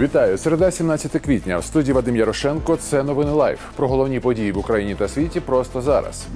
Вітаю! Середа 17 квітня. В студії Вадим Ярошенко. Це новини Лайф. Про головні події в Україні та світі просто зараз.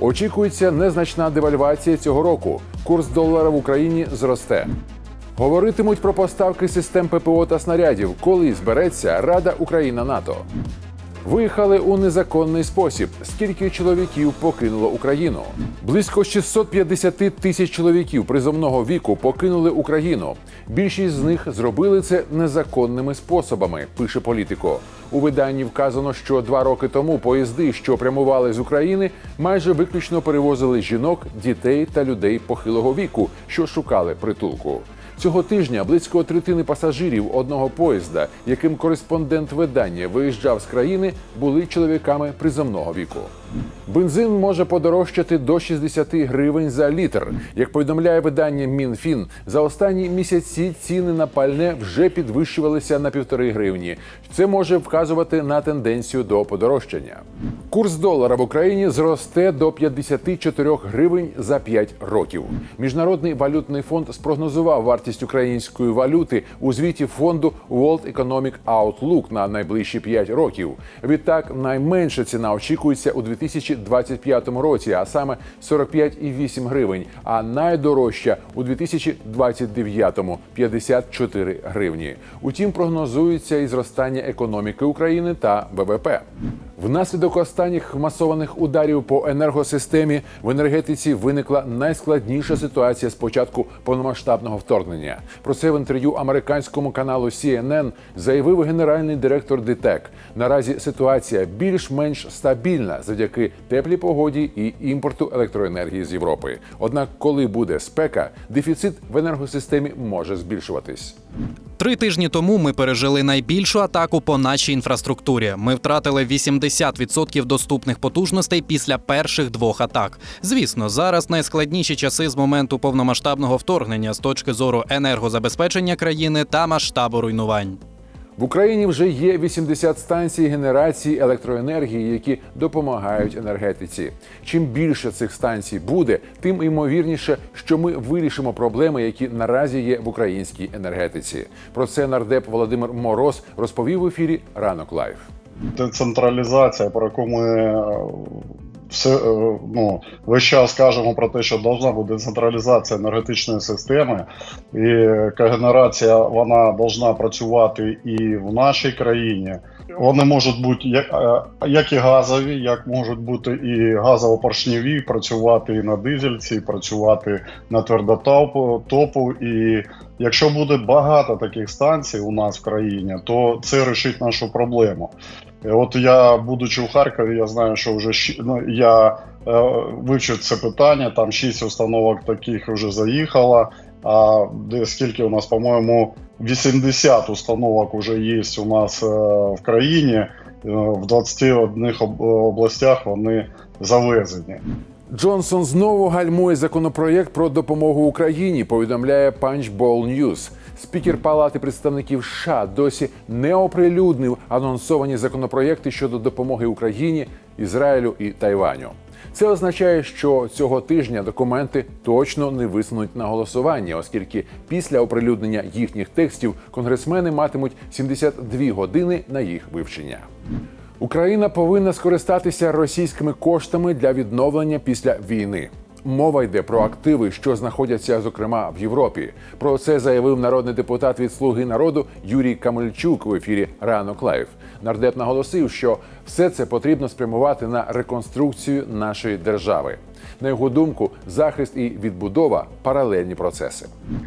Очікується незначна девальвація цього року. Курс долара в Україні зросте. Говоритимуть про поставки систем ППО та снарядів, коли збереться Рада Україна НАТО. Виїхали у незаконний спосіб. Скільки чоловіків покинуло Україну? Близько 650 тисяч чоловіків призовного віку покинули Україну. Більшість з них зробили це незаконними способами. Пише політико. У виданні вказано, що два роки тому поїзди, що прямували з України, майже виключно перевозили жінок, дітей та людей похилого віку, що шукали притулку. Цього тижня близько третини пасажирів одного поїзда, яким кореспондент видання виїжджав з країни, були чоловіками приземного віку. Бензин може подорожчати до 60 гривень за літр. Як повідомляє видання Мінфін, за останні місяці ціни на пальне вже підвищувалися на півтори гривні. Це може вказувати на тенденцію до подорожчання. Курс долара в Україні зросте до 54 гривень за 5 років. Міжнародний валютний фонд спрогнозував вартість української валюти у звіті фонду World Economic Outlook на найближчі 5 років. Відтак, найменша ціна очікується у 2025 році, а саме 45,8 гривень, а найдорожча у 2029 – 54 гривні. Утім, прогнозується і зростання економіки України та ВВП. Внаслідок останніх масованих ударів по енергосистемі в енергетиці виникла найскладніша ситуація з початку повномасштабного вторгнення. Про це в інтерв'ю американському каналу CNN заявив генеральний директор ДТЕК. Наразі ситуація більш-менш стабільна завдяки теплій погоді і імпорту електроенергії з Європи. Однак, коли буде спека, дефіцит в енергосистемі може збільшуватись. Три тижні тому ми пережили найбільшу атаку по нашій інфраструктурі. Ми втратили 80% доступних потужностей після перших двох атак. Звісно, зараз найскладніші часи з моменту повномасштабного вторгнення з точки зору енергозабезпечення країни та масштабу руйнувань. В Україні вже є 80 станцій генерації електроенергії, які допомагають енергетиці. Чим більше цих станцій буде, тим ймовірніше, що ми вирішимо проблеми, які наразі є в українській енергетиці. Про це нардеп Володимир Мороз розповів в ефірі Ранок Лайф. Децентралізація, про яку ми е, все е, ну весь час кажемо про те, що должна бути децентралізація енергетичної системи, і когенерація вона должна працювати і в нашій країні. Вони можуть бути як, е, як і газові, як можуть бути і газово-поршневі, працювати і на дизельці, працювати на твердотопу топу. І якщо буде багато таких станцій у нас в країні, то це рішить нашу проблему. От я, будучи в Харкові, я знаю, що вже ну, я е, вивчив це питання. Там шість установок таких вже заїхало. А де скільки у нас, по-моєму, 80 установок вже є у нас е, в країні. Е, В 21 об- областях вони завезені. Джонсон знову гальмує законопроєкт про допомогу Україні. Повідомляє Punchbowl News. Спікер Палати представників США досі не оприлюднив анонсовані законопроєкти щодо допомоги Україні, Ізраїлю і Тайваню. Це означає, що цього тижня документи точно не висунуть на голосування, оскільки після оприлюднення їхніх текстів конгресмени матимуть 72 години на їх вивчення. Україна повинна скористатися російськими коштами для відновлення після війни. Мова йде про активи, що знаходяться зокрема в Європі. Про це заявив народний депутат від Слуги народу Юрій Камельчук в ефірі Ранок Лайв. Нардеп наголосив, що все це потрібно спрямувати на реконструкцію нашої держави. На його думку, захист і відбудова паралельні процеси.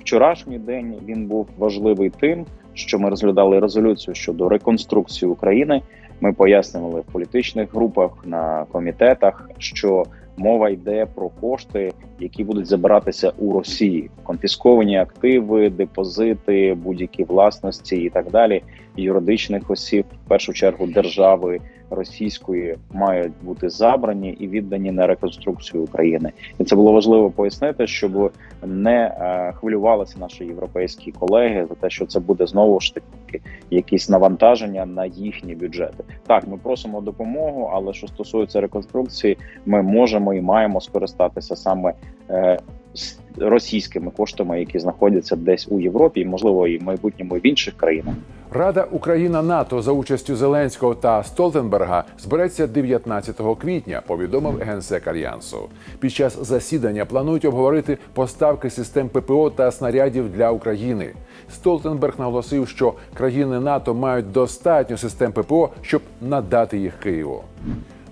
Вчорашній день він був важливий тим, що ми розглядали резолюцію щодо реконструкції України. Ми пояснювали в політичних групах на комітетах, що мова йде про кошти, які будуть забиратися у Росії, конфісковані активи, депозити, будь-які власності і так далі. Юридичних осіб, в першу чергу держави російської, мають бути забрані і віддані на реконструкцію України. І це було важливо пояснити, щоб не е, хвилювалися наші європейські колеги за те, що це буде знову ж таки якісь навантаження на їхні бюджети. Так, ми просимо допомогу, але що стосується реконструкції, ми можемо і маємо скористатися саме е, з російськими коштами, які знаходяться десь у Європі, можливо і в майбутньому і в інших країнах. Рада Україна НАТО за участю Зеленського та Столтенберга збереться 19 квітня. Повідомив генсек альянсу. Під час засідання планують обговорити поставки систем ППО та снарядів для України. Столтенберг наголосив, що країни НАТО мають достатньо систем ППО, щоб надати їх Києву.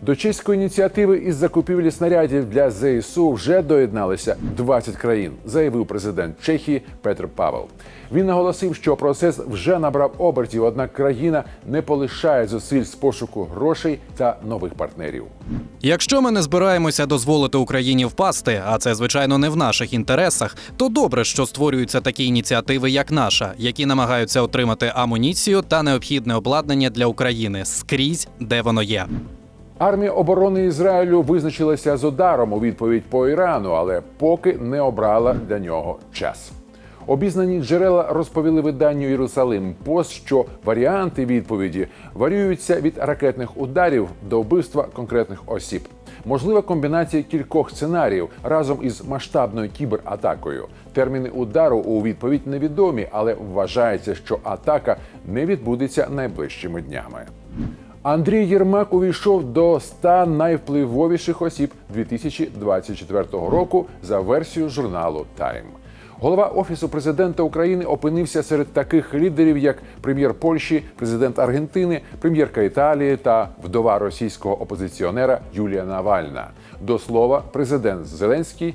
До чеської ініціативи із закупівлі снарядів для ЗСУ вже доєдналися 20 країн, заявив президент Чехії Петр Павел. Він наголосив, що процес вже набрав обертів, однак країна не полишає зусиль з пошуку грошей та нових партнерів. Якщо ми не збираємося дозволити Україні впасти, а це звичайно не в наших інтересах, то добре, що створюються такі ініціативи, як наша, які намагаються отримати амуніцію та необхідне обладнання для України скрізь, де воно є. Армія оборони Ізраїлю визначилася з ударом у відповідь по Ірану, але поки не обрала для нього час. Обізнані джерела розповіли виданню Єрусалим Пост, що варіанти відповіді варіюються від ракетних ударів до вбивства конкретних осіб. Можлива комбінація кількох сценаріїв разом із масштабною кібератакою. Терміни удару у відповідь невідомі, але вважається, що атака не відбудеться найближчими днями. Андрій Єрмак увійшов до 100 найвпливовіших осіб 2024 року за версією журналу Time. Голова офісу президента України опинився серед таких лідерів, як прем'єр Польщі, президент Аргентини, прем'єрка Італії та вдова російського опозиціонера Юлія Навальна. До слова, президент Зеленський